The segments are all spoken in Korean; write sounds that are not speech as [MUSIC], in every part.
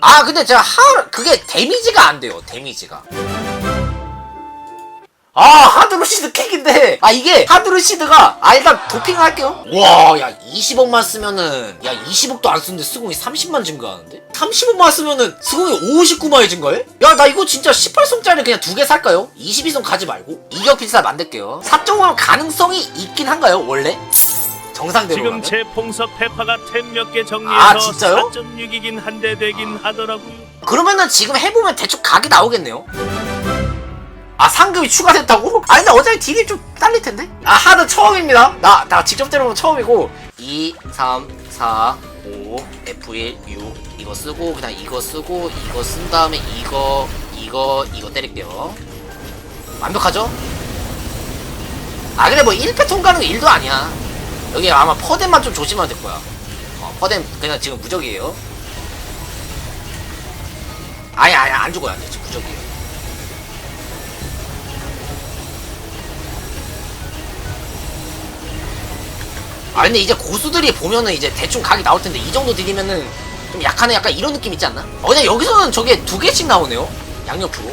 아 근데 제가 하 그게 데미지가 안 돼요 데미지가 아 하드루시드 킥인데 아 이게 하드루시드가 아 일단 도핑 할게요 와야 20억만 쓰면은 야 20억도 안 쓰는데 스공이 30만 증가하는데 30억만 쓰면은 스공이 59만이 증가해? 야 나 이거 진짜 18성짜리 그냥 두 개 살까요? 22성 가지 말고 이격 필살 만들게요 4.5만 가능성이 있긴 한가요 원래? 정상대로 지금 가면? 제 봉석 페파가 템 몇개 아, 정리해서 진짜요? 4.6이긴 한데 되긴 하더라고요. 그러면은 지금 해보면 대충 각이 나오겠네요. 아 상금이 추가됐다고? [LAUGHS] 아 근데 어차피 딜이 좀 딸릴 텐데? 아 하드 처음입니다. 나 나 직접 때려본 처음이고 2, 3, 4, 5, F1, 6 이거 쓰고 그다음 이거 쓰고 이거 쓴 다음에 이거 이거 이거 때릴게요. 완벽하죠? 아 근데 뭐 1패 통과는 1도 아니야. 여기 아마 퍼뎀만 좀 조심하면 될 거야. 어, 퍼뎀 그냥 지금 무적이에요. 아예 아예 안 죽어요 안 돼. 지금 무적이에요. 아 근데 이제 고수들이 보면은 이제 대충 각이 나올 텐데 이 정도 들이면은 좀 약하네 약간 이런 느낌 있지 않나? 어 그냥 여기서는 저게 두 개씩 나오네요 양옆으로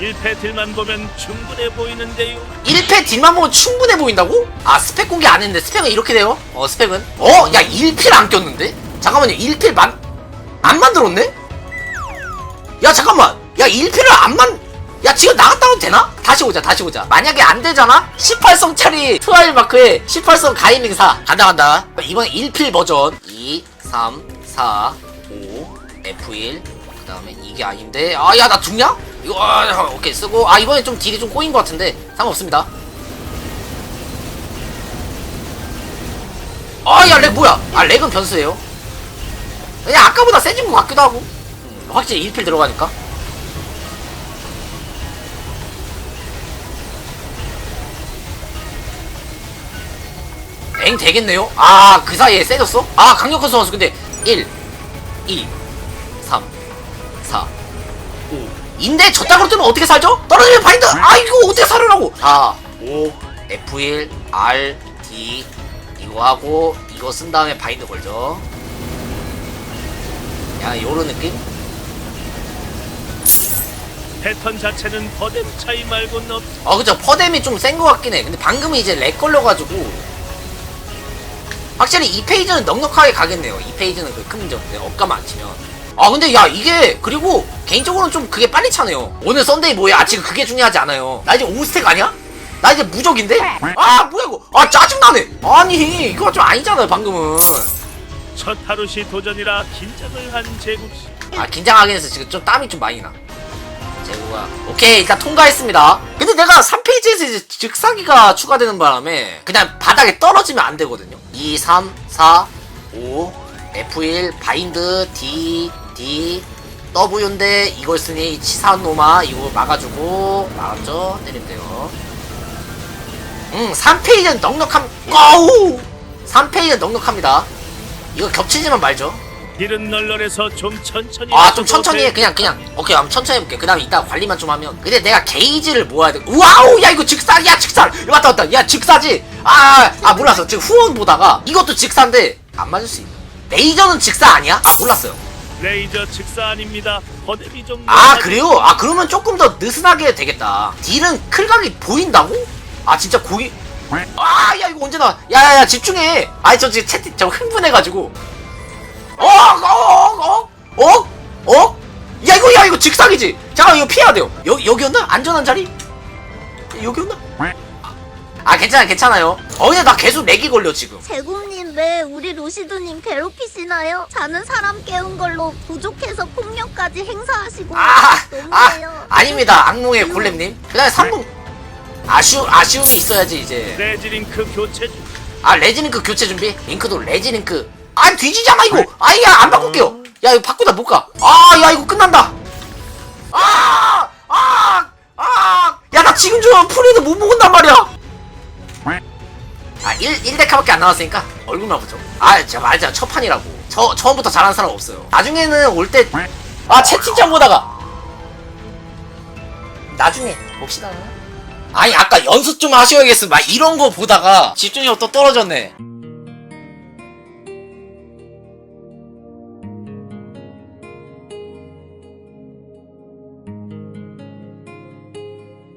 1패 딜만 보면 충분해 보이는데요. 1패 딜만 보면 충분해 보인다고? 아 스펙 공개 안 했는데 스펙은 이렇게 돼요? 어 스펙은? 어? 야 1필 안 꼈는데? 잠깐만요 1필 만.. 안 만들었네? 야 잠깐만 야 1필을 안 만.. 야 지금 나갔다 와도 되나? 다시 오자 다시 오자 만약에 안 되잖아? 18성짜리 트라일 마크에 18성 가입 행사 간다 간다 이번에 1필 버전 2 3 4 5 F1 그 다음에 이게 아닌데? 아 야 나 죽냐? 이거 아, 오케이 쓰고. 아 이번에 좀 딜이 좀 꼬인 것 같은데. 상관없습니다. 아야 렉 뭐야? 아 렉은 변수예요. 그냥 아까보다 세진 것 같기도 하고. 음, 확실히 1필 들어가니까. 엥 되겠네요? 아 그 사이에 세졌어? 아 강력한 선수. 근데 1 2 3 4 5 인데 저따구로 뜨면 어떻게 살죠? 떨어지면 바인드 아 이거 어떻게 살으라고? 4 5 F1 R D. 이거 하고 이거 쓴 다음에 바인드 걸죠. 야 요런 느낌? 패턴 자체는 버뎀 차이 말고는 없. 어 그죠. 퍼뎀이 좀 센 것 같긴 해. 근데 방금은 이제 렉 걸려가지고. 확실히 이 페이지는 넉넉하게 가겠네요. 이 페이지는 그큰 없네 업가만 안 치면 아 근데 야 이게 그리고 개인적으로는 좀 그게 빨리 차네요. 오늘 썬데이 뭐야? 아 지금 그게 중요하지 않아요. 나 이제 5스택 아니야? 나 이제 무적인데? 아 뭐야 이거? 아 짜증나네. 아니 이거 좀 아니잖아요 방금은. 첫 하루시 도전이라 긴장을 한 제국 씨. 아 긴장하긴 해서 지금 좀 땀이 좀 많이 나. 제구가 오케이 일단 통과했습니다. 근데 내가 3페이지에서 이제 즉사기가 추가되는 바람에 그냥 바닥에 떨어지면 안 되거든요. 2 3 4 5 F1 바인드 D D W인데 이걸 쓰니 치사한 놈아 이거 막아주고 막았죠? 돼요. 음 3페이지는 넉넉함 꺼우! 3페이지는 넉넉합니다. 이거 겹치지만 말죠. 널널해서 좀 천천히. 아 좀 천천히 해 돼. 그냥 그냥. 오케이 그럼 천천히 해볼게 그 다음에 이따 관리만 좀 하면. 근데 내가 게이지를 모아야 돼. 와우! 야 이거 즉사 야 즉사! 왔다 왔다. 야 즉사지! 아아 몰랐어. 지금 후원 보다가 이것도 즉사인데 안 맞을 수 있네. 레이저는 즉사 아니야? 아 몰랐어요 레이저 아닙니다. 버뎀이 좀. 아 그래요? 아 그러면 조금 더 느슨하게 되겠다 딜은 클각이 보인다고? 아 진짜 고기 아 야 이거 언제 나와 야야야 집중해 아니 저 지금 채팅 저 흥분해가지고 어어어어 어? 어? 야 이거 야 이거 직사기지 잠깐 이거 피해야 돼요 여, 여기였나? 안전한 자리? 여기였나? 아 괜찮아 괜찮아요. 어 근데 나 계속 렉이 걸려 지금. 제국님 왜 우리 로시드님 괴롭히시나요? 자는 사람 깨운 걸로 부족해서 폭력까지 행사하시고 아, 아 너무해요. 아닙니다 악몽의 골렘님. 그 다음에 3분 아쉬, 아쉬움이 있어야지 이제. 레지링크 교체 중. 아 레지링크 교체 준비? 링크도 레지링크. 아 뒤지잖아 이거! 아야 안 바꿀게요. 야 이거 바꾸다 못가아야 이거 끝난다. 아, 아아아야 나 지금 좀 프리드 못 먹은단 말이야. 아 1, 1데카밖에 안 나왔으니까 얼굴만 보죠. 아 제가 말했잖아 첫 판이라고. 저, 처음부터 잘하는 사람 없어요. 나중에는 올 때 아 채팅창 보다가. 나중에 봅시다. 아니 아까 연습 좀 하셔야겠어. 막 이런 거 보다가 집중력 또 떨어졌네